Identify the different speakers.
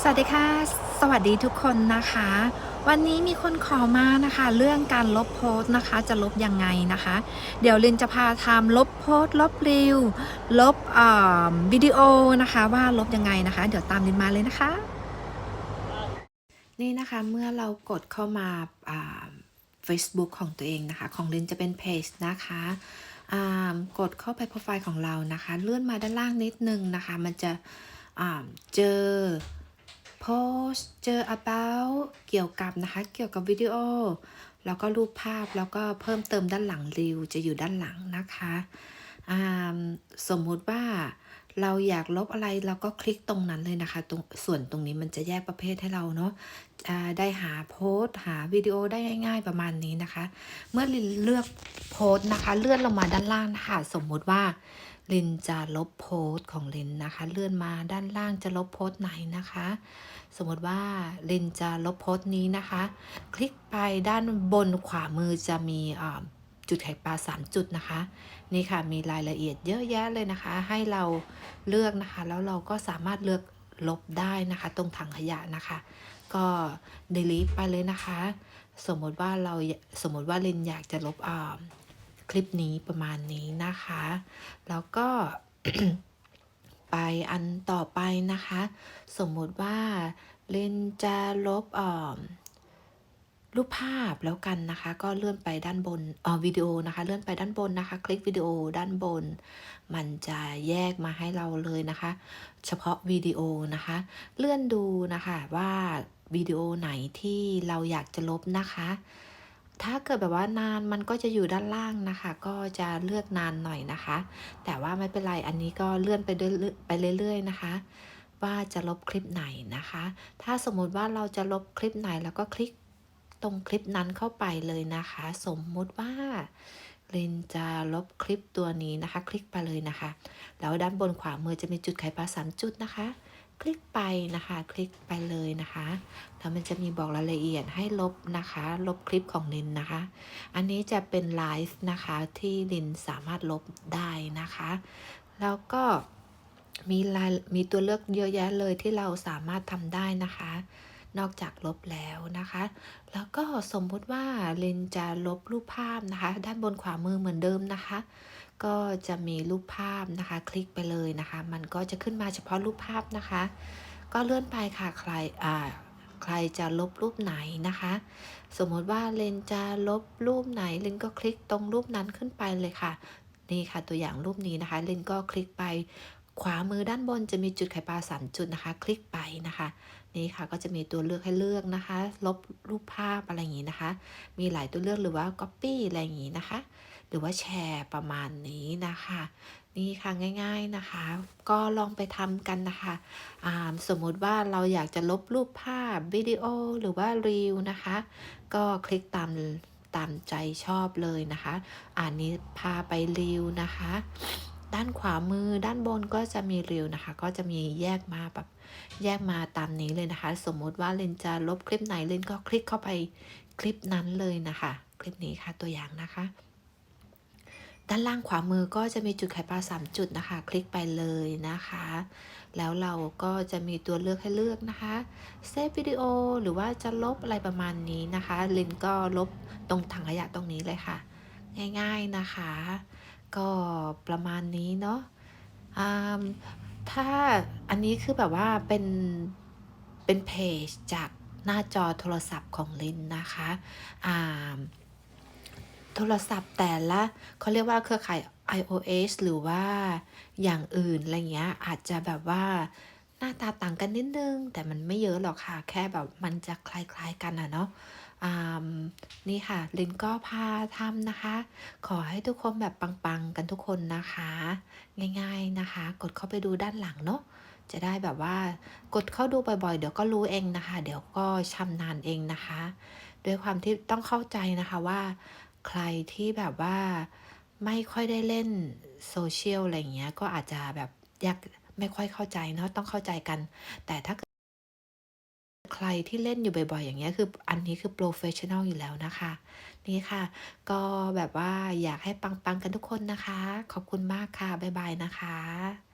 Speaker 1: สวัสดีค่ะ สวัสดีทุกคนนะคะ วันนี้มีคนขอมานะคะ เรื่องการลบโพสต์นะคะ จะลบยังไงนะคะ เดี๋ยวลินจะพาทำลบโพสต์ลบรีวลบวิดีโอนะคะ ว่าลบยังไงนะคะ เดี๋ยวตามลินมาเลยนะคะ นี่นะคะเมื่อเรากดเข้ามาา Facebook ของตัวเองนะคะ ของลินจะเป็นเพจนะคะกดเข้าไปโปรไฟล์ของเรานะคะ เลื่อนมาด้านล่างนิดนึงนะคะ มันจะเจอ post เจอ about เกี่ยวกับนะคะ เกี่ยวกับวิดีโอ แล้วก็รูปภาพแล้วก็เพิ่มเติมด้านหลังรีวจะอยู่ด้านหลังนะคะอ่าสมมุติว่าเราอยากลบอะไรเราก็คลิกตรงนั้นเลยนะคะตรงส่วนตรงนี้มันจะแยกประเภทให้เราเนาะอ่าได้หาโพสหาวิดีโอได้ง่าย ๆ ประมาณนี้นะคะ เมื่อเลือกโพสนะคะ เลื่อนลงมาด้านล่างนะคะสมมุติว่า ลินจะลบโพสต์ของลินนะคะ เลื่อนมาด้านล่างจะลบโพสต์ไหนนะคะ สมมติว่าลินจะลบโพสต์นี้นะคะ คลิกไปด้านบนขวามือจะมีจุดไข่ปลา 3 จุดนะคะ นี่ค่ะมีรายละเอียดเยอะแยะเลยนะคะ ให้เราเลือกนะคะ แล้วเราก็สามารถเลือกลบได้นะคะ ตรงถังขยะนะคะ ก็ delete ไปเลยนะคะ สมมติว่าเราสมมติว่าลินอยากจะลบอ่า คลิปนี้ประมาณนี้นะคะ แล้วก็ไปอันต่อไปนะคะ สมมุติว่าเลนจะลบอ่อรูปภาพแล้วกันนะคะ ก็เลื่อนไปด้านบนเอ่อวิดีโอนะคะ เลื่อนไปด้านบนนะคะ คลิกวิดีโอด้านบน มันจะแยกมาให้เราเลยนะคะ เฉพาะวิดีโอนะคะ เลื่อนดูนะคะว่าวิดีโอไหนที่เราอยากจะลบนะคะ ถ้าเกิดแบบว่านานมันก็จะอยู่ด้านล่างนะคะ ก็จะเลือกนานหน่อยนะคะ แต่ว่าไม่เป็นไรอันนี้ก็เลื่อนไปเรื่อยไปเรื่อยๆนะคะ ว่าจะลบคลิปไหนนะคะ ถ้าสมมุติว่าเราจะลบคลิปไหนแล้วก็คลิกตรงคลิปนั้นเข้าไปเลยนะคะ สมมุติว่าเรนจะลบคลิปตัวนี้นะคะ คลิกไปเลยนะคะ แล้วด้านบนขวามือจะมีจุดไขปลาสามจุดนะคะ คลิกไปนะคะ คลิกไปเลยนะคะแล้วมันจะมีบอกรายละเอียดให้ลบนะคะ ลบคลิปของลินนะคะ อันนี้จะเป็นไลฟ์นะคะที่ลินสามารถลบได้นะคะ แล้วก็มีลายมีตัวเลือกเยอะแยะเลยที่เราสามารถทำได้นะคะ นอกจากลบแล้วนะคะ แล้วก็สมมุติว่าลินจะลบรูปภาพนะคะ ด้านบนขวามือเหมือนเดิมนะคะ ก็จะมีรูปภาพนะคะ คลิกไปเลยนะคะ มันก็จะขึ้นมาเฉพาะรูปภาพนะคะ ก็เลื่อนไปค่ะใครอ่าใครจะลบรูปไหนนะคะ สมมติว่าเลนจะลบรูปไหนเลนก็คลิกตรงรูปนั้นขึ้นไปเลยค่ะ นี่ค่ะตัวอย่างรูปนี้นะคะเลนก็คลิกไป ขวามือด้านบนจะมีจุดไขปลาสามจุดนะคะ คลิกไปนะคะ นี่ค่ะก็จะมีตัวเลือกให้เลือกนะคะ ลบรูปภาพอะไรอย่างนี้นะคะ มีหลายตัวเลือกหรือว่า Copy อะไรอย่างนี้นะคะ หรือว่าแชร์ประมาณนี้นะคะ นี่ค่ะง่าย ๆนะคะ ก็ลองไปทำกันนะคะอ่าสมมุติว่าเราอยากจะลบรูปภาพวิดีโอหรือว่ารีวนะคะ ก็คลิกตามตามใจชอบเลยนะคะอันนี้พาไปรีวนะคะ ด้านขวามือด้านบนก็จะมีรีวนะคะ ก็จะมีแยกมาแบบแยกมาตามนี้เลยนะคะ สมมุติว่าเลนจะลบคลิปไหนเลนก็คลิกเข้าไปคลิปนั้นเลยนะคะ คลิปนี้ค่ะตัวอย่างนะคะ ด้านล่างขวามือก็จะมีจุดไขปลา3จุดนะคะ คลิกไปเลยนะคะ แล้วเราก็จะมีตัวเลือกให้เลือกนะคะเซฟวิดีโอหรือว่าจะลบอะไรประมาณนี้นะคะลินก็ลบตรงถังขยะตรงนี้เลยค่ะ ง่ายๆนะคะ ก็ประมาณนี้เนาะอ่าถ้าอันนี้คือแบบว่าเป็น เป็นเพจจากหน้าจอโทรศัพท์ของลินนะคะอ่าโทรศัพท์แต่ละเขาเรียกว่าเครือข่าย iOS หรือว่าอย่างอื่นอะไรเงี้ยอาจจะแบบว่าหน้าตาต่างกันนิดนึง แต่มันไม่เยอะหรอกค่ะ แค่แบบมันจะคล้ายๆกันนะเนาะ นี่ค่ะ ลินก็พาทำนะคะ ขอให้ทุกคนแบบปังๆกันทุกคนนะคะ ง่ายๆนะคะ กดเข้าไปดูด้านหลังเนาะจะได้แบบว่ากดเข้าดูบ่อยๆ เดี๋ยวก็รู้เองนะคะ เดี๋ยวก็ชำนาญเองนะคะ ด้วยความที่ต้องเข้าใจนะคะว่า ใครที่แบบว่าไม่ค่อยได้เล่นโซเชียลอะไรเงี้ยก็อาจจะแบบยากไม่ค่อยเข้าใจเนาะต้องเข้าใจกัน แต่ถ้า ใครที่เล่นอยู่บ่อย ๆ อย่างเงี้ยคืออันนี้คือโปรเฟชชั่นอลอยู่แล้วนะคะ นี่ค่ะ ก็แบบว่าอยากให้ปังๆกันทุกคนนะคะ ขอบคุณมากค่ะ บ๊ายบายนะคะ